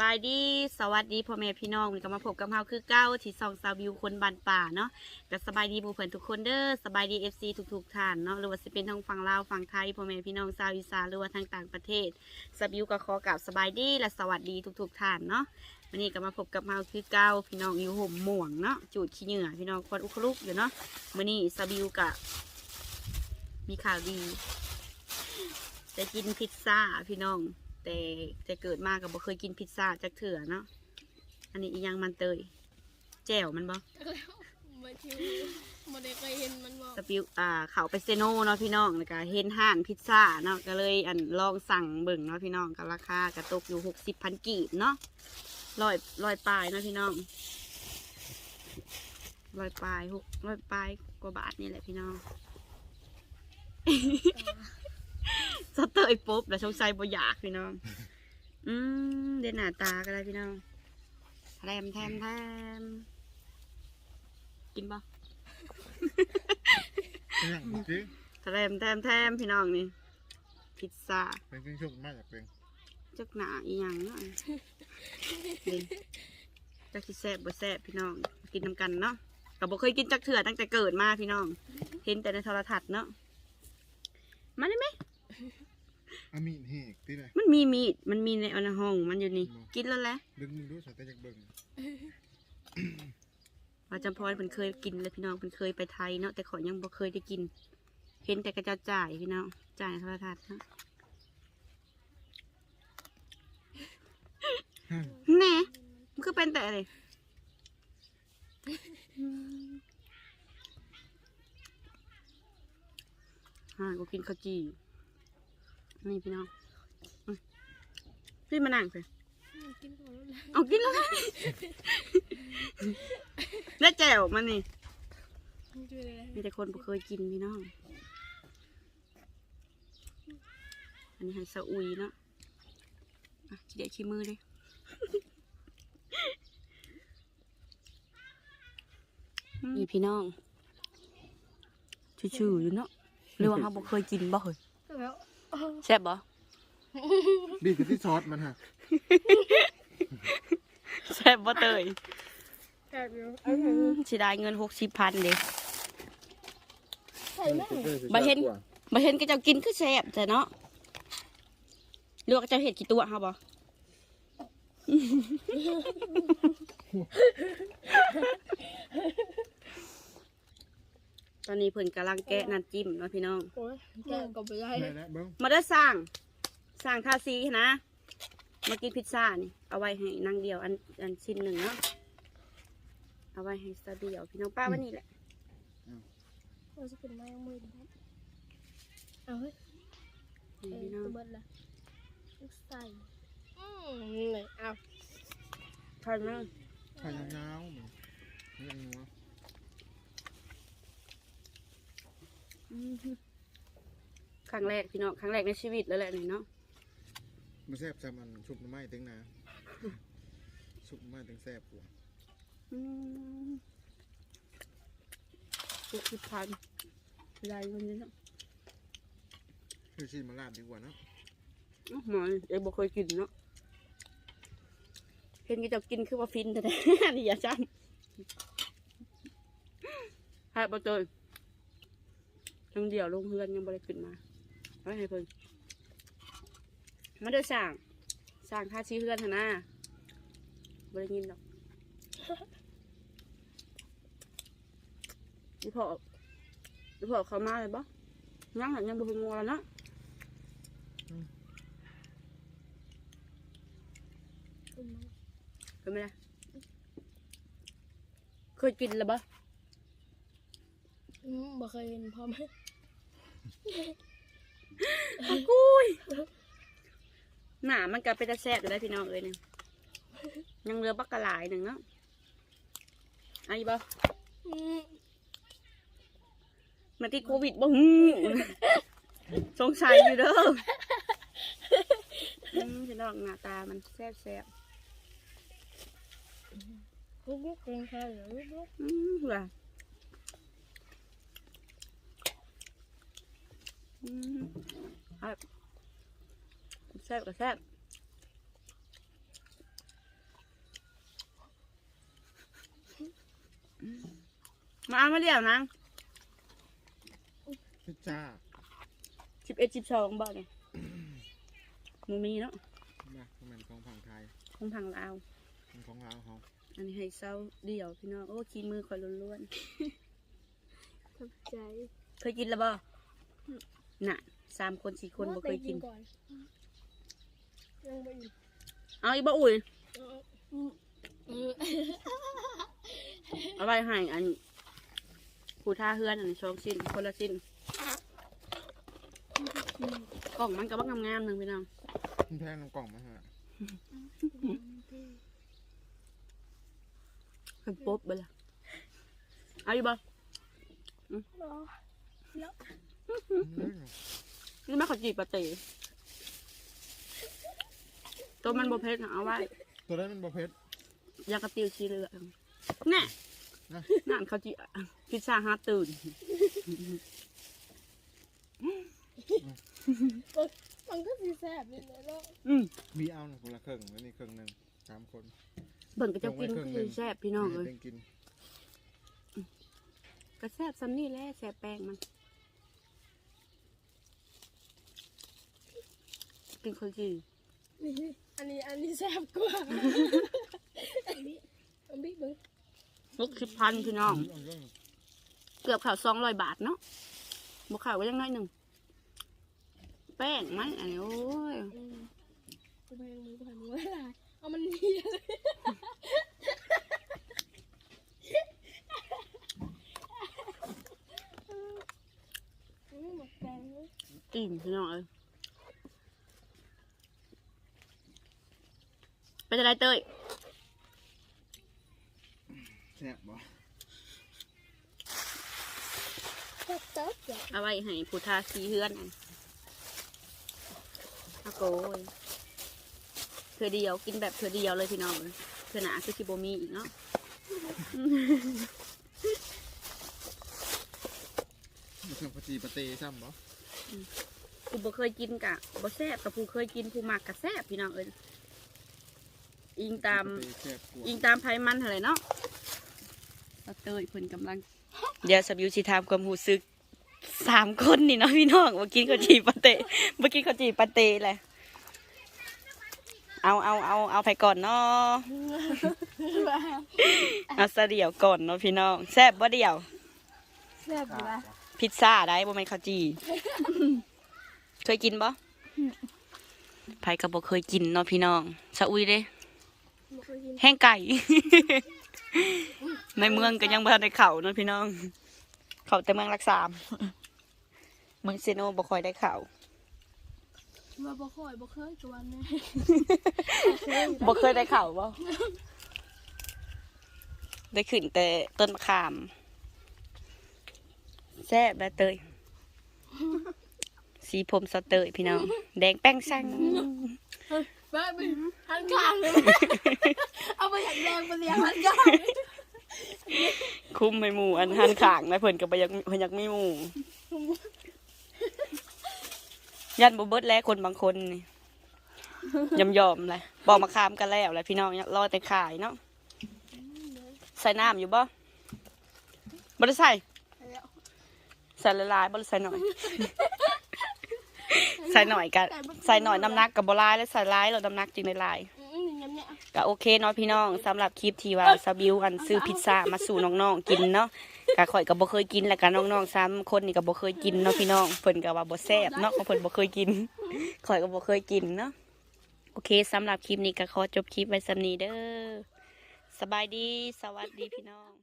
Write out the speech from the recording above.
บายดีสวัสดีพ่อแม่พี่น้องวันนี้ก็มาพบกับเฮาคือเก้าที่ซองซาวิวคนบันป่าเนาะก็สบายดีผู้เพื่อนทุกคนเด้อสบายดีเอฟซีทุกๆท่านเนาะหรือว่าจะเป็นทางฝั่งลาวฝั่งไทยพ่อแม่พี่น้องชาวอีสานหรือว่าทางต่างประเทศซาวิวก็ขอกราบสบายดีและสวัสดีทุกๆท่านเนาะวันนี้ก็มาพบกับเฮาคือเก้าพี่น้องอยู่ห่มหม่วงเนาะจูดขี้เหงื่อพี่น้องควนอุคลุกอยู่เนาะวันนี้ซาวิวกะมีข่าวดีจะกินพิซซ่าพี่น้อง แต่แต่เกิดมาก็บ่เคยกินพิซซ่าจากเถื่อเนาะอันนี้อีหยังมันเตยแจ่วมันบ่มาชิวมาได้เคยเห็นมันบอกสปิวอ่าเขาไปเซโนเนาะพี่น้องแล้วก็เห็นห้านพิซซ่าเนาะก็เลยอันลองสั่งเบิ่งเนาะพี่น้องก็ราคากระตกอยู่หกสิบพันกีบเนาะร้อยร้อยปลายเนาะพี่น้องร้อยปลายหกร้อยปลายกว่าบาทนี่แหละพี่น้อง สเตอร์ไอ้ป๊บแล้วชงชัยบ่อยากพี่น้อง อืมเด่นหน้าตาก็ได้พี่น้องแทมแทมแทมกินปะเป็นอย่างจริงแทมแทมแทมพี่น้องนี่ พิซซ่า เป็นเครื่องชุบมากจากเป็นจักหนาอีหยังเนาะนี่จักสิแซ่บบ่แซ่บพี่น้อง กินนำกันเนาะก็บ่เคยกินจักเถื่อตั้งแต่เกิดมาพี่น้อง เห็นแต่ในโทรทัศน์เนาะ มาได้ไหม อามีดเฮกที่ไหนมันมีมีด มันมีในอันห้องมันอยู่นี่ กินแล้วแหละดึงมึงดูสายตาจากเบิ่งว่าจำพรเพิ่นเคยกินเลยพี่น้องเพิ่นเคยไปไทยเนาะแต่ขอยยังบ่เคยได้กิน เห็นแต่กระเจ้าจ่ายพี่น้องจ่ายในโทรทัศน์เนาะฮั่นแหน่มันคือเป็นแต่อะไรฮ่าก็กินข้าวจี่ นี่พี่น้องอืมพี่มานั่งสิกินก่อนแล้วนะเอากินแล้วแล้วแจ่วมันนี่มันช่วยอะไรมีแต่คนบ่เคยกินพี่น้อง อันนี้ให้สะอุยเนาะอะขี้เดียดขี้มือเลยนี่พี่น้องชื่อๆอยู่เนาะหรือว่าเขาบ่เคยกินบ่เคยแล้ว แซ่บบ่ดีกับที่ซอสมันฮะแซ่บบ่เตยแอบอยู่สิได้เงินหกสิบพันเด้ใส่แม่บ่เห็นมาเห็นก็เจ้ากินคือแซ่บแต่เนาะหรือว่าเจ้าเห็ดกี่ตัวเฮาบ่ ตอนนี้เพิ่นกำลังแกะน้ำจิ้มเนาะพี่น้อง โอ้ยแกก็ไปได้ ได้แล้วเบิ้งมาได้อสร้างสร้างทาซีนะ มากินพิซซ่านี่ เอาไว้ให้นางเดียวอันอันชิ้นหนึ่งเนาะเอาไว้ให้สาเดียวพี่น้องป้าวันนี้แหละเราจะเป็นไม้มือครับเอาเฮ้ยนี่เอ้ยพี่น้องตัวเบิดละใส่อืมเลยเอาทานมั้งพายยาวๆมันยังงัว ครั้งแรกพี่น้องครั้งแรกในชีวิตแล้วแหละนี่เนาะมาแซ่บจำมันชุบหน้ำไม้ตึงนะชุบหน้ำไม้ตึงแซ่บกว่าอืมหกสิบพันใหญ่วันนี้เนาะคือชีมาลาดดีกว่าเนอะอื้อหมอยเอ้บ่เคยกินเนาะเห็นก็จะกินคือว่าฟินแต่นี่อย่าจำให้บ่เจอ ทั้งเดียวลงเฮือนยังบ่ได้ขึ้นมาไว้ให้เพิ่นมาเด้อสร้างสร้างค่าชี้เฮือนหั่นนะบ่ได้ยินดอกนี่พอนี่พอเขามาเลยบ่ยังหันยังบ่ถึงงอแล้วเนาะเป็นไม้เป็นไหมล่ะเคยกินแล้วปะ อืมบ่เคยเห็นพร้อมอากุยหนามันก็เป็นตาแซ่บอยู่ได้วพี่น้องเอ้ยเนี่ยยังเหลือบักกะหลายหนึ่งเนาะเอันนี้ปะอืมมันที่โควิดบ่ฮู้สงสัยอยู่เด้ออืมพี่น้องหน้าตามันแซ่บแซ่บลุกลุกเป็นใครเหรอลุกลุกๆ อืมว่ะ แซ่บกับแซ่บมาเอามาเรียวนางจ้าสิบเอ็ดสิบสองบ่เนี่ยมูมีเนาะนะมันของผังไทยของผังลาวของลาวเขาอันนี้ให้เศร้าเดี่ยวพี่น้อง โอ้กินมือคอยล้วนๆขอบใจ เคยกินแล้วบ่ น่ะสามคนสี่คนบ่เคยกิน ก่อนยังไม่อิ่มเอาอีกบ่อุ่ยเอออืมอืมเอาไว้ให้อันผู้ท่าเฮือนอันนี้สองชิ้นคนละชิ้นกล่องมันก็บักงามๆหนึ่งพี่น้องมันแพงน้ำกล่องมาฮะเป็นปุ๊บไปละเอาอีกบ่รอแล้ว นี่มาขอจีบปะเต๋ตัวมันบ่เผ็ดนะเอาไว้ ตัวนั้นมันบะเพ็ดยากระติวชีเหลืองแน่นะนั่นเขาจีพิซซ่าฮาร์ดตื่นมันก็สีแสบเลยแล้วอืมมีเอาหนึ่งคนละครึ่งแล้วนี่ครึ่งหนึ่งสามคนเบิ่งก็จะกินลงไว้ครึ่งหนึ่คืองแซ่บพี่น้องเลยให้กินก็แซ่บซ้ำนี่แหละแซ่บแป้งมัน กินคนจีนี่อันนี้อันนี้แสบกว่าอันนี้อันนี้เบิ้งหกสิบพันพี่น้องเอาเรื่องเกือบข่าวสองร้อยบาทเนาะบวข่าวก็ยังน้อยหนึ่ง แป้งไหมอันนี้โอ้ยอืมกูแพงมือผ่านมืออะไรเอามันเนียเลยอืมหมดแกงเลยกินพี่น้องเอ้ย เป็นอะไรเต้ยแซ่บบ่แซ่บเต๊ะจ้ะเอาไว้ให้ผู้ทาสีเฮือนอันอาโกยเพื่อเดียวกินแบบเพื่อเดียวเลยพี่น้องเลยเพื่อหนาคือคิโบมีอีกเนาะมันเครื่องปะจีปะเตซ้ำบ่ผู้บ่เคยกินกะบ่แซ่บกับผู้เคยกินผู้มักกะแซ่บพี่น้องเอ้ย อิงตามปะเแซ่บกว่าอิงตามไผมันอะไรเนาะตาเตยเพิ่นกำลัง เดี๋ยวสับยูสิถามความรู้สึกสามคนนี่เนาะพี่น้องบ่กินข้าวจีปาเตะบ่กินข้าวจีปาเตะแหละเอาเอาเอาเอาไปก่อนเนาะเอาซะเดี่ยวก่อนเนาะพี่น้องแซ่บบ่เดี่ยวแซ่บอยู่ละพิซซ่าได้บ่แม่นข้าวจีเคยกินบ่ไผก็บ่เคยกินเนาะพี่น้องสะอุ้ยเด้ไม่เคยกิน แห้งไก่ ในเมืองก็ยังบ่ทันได้เข้าเนาะพี่น้อง เข้าแต่เมืองรักษาม เมืองเซโนบ่ค่อยได้เข้าว่าบ่ค่อยบ่เคยกวนแม่บ่เคยได้เข้าบ่ได้ขึ้นแต่ต้นมะขามแซ่บแล้วเตย สีผมสะเตยพี่น้อง แดงแป้งซัง แม่ไปหันข้างเลยเอาไปหันแดงไปเลี้ยงหันข้างคุ้มให้หมู่อันหันข้างนะเพิ่นก็บ่อยากเพิ่นอยากมีหมู่ยันบ่เบิดแล้วคนบางคนนี่ยอมยอมๆเลยบอกมาคามกันแล้วแหละพี่น้องรอแต่ขายเนาะใส่น้ำอยู่บ่บ่ได้ใส่ใส่ละลายบ่ได้ใส่หน่อย ใส่หน่อยก็ใส่หน่อยน้ำหนักกับบ่หลายแล้วใส่หลายแล้วน้ำหนักจึงได้หลายอืมอย่างเงี้ยก็โอเคเนาะพี่น้องสำหรับคลิปที่ว่าซาบิวอันซื้อพิซซ่ามาสู่น้องๆกินเนาะก็ข่อยก็บ่เคยกินแล้วก็น้องๆซ้ำคนนี่ก็บ่เคยกินเนาะพี่น้องเพิ่นก็ว่าบ่แซ่บเนาะของเพิ่นบ่เคยกินข่อยก็บ่เคยกินเนาะโอเคสำหรับคลิปนี้ก็ขอจบคลิปไว้สำนี้เด้อสบายดี สวัสดีพี่น้อง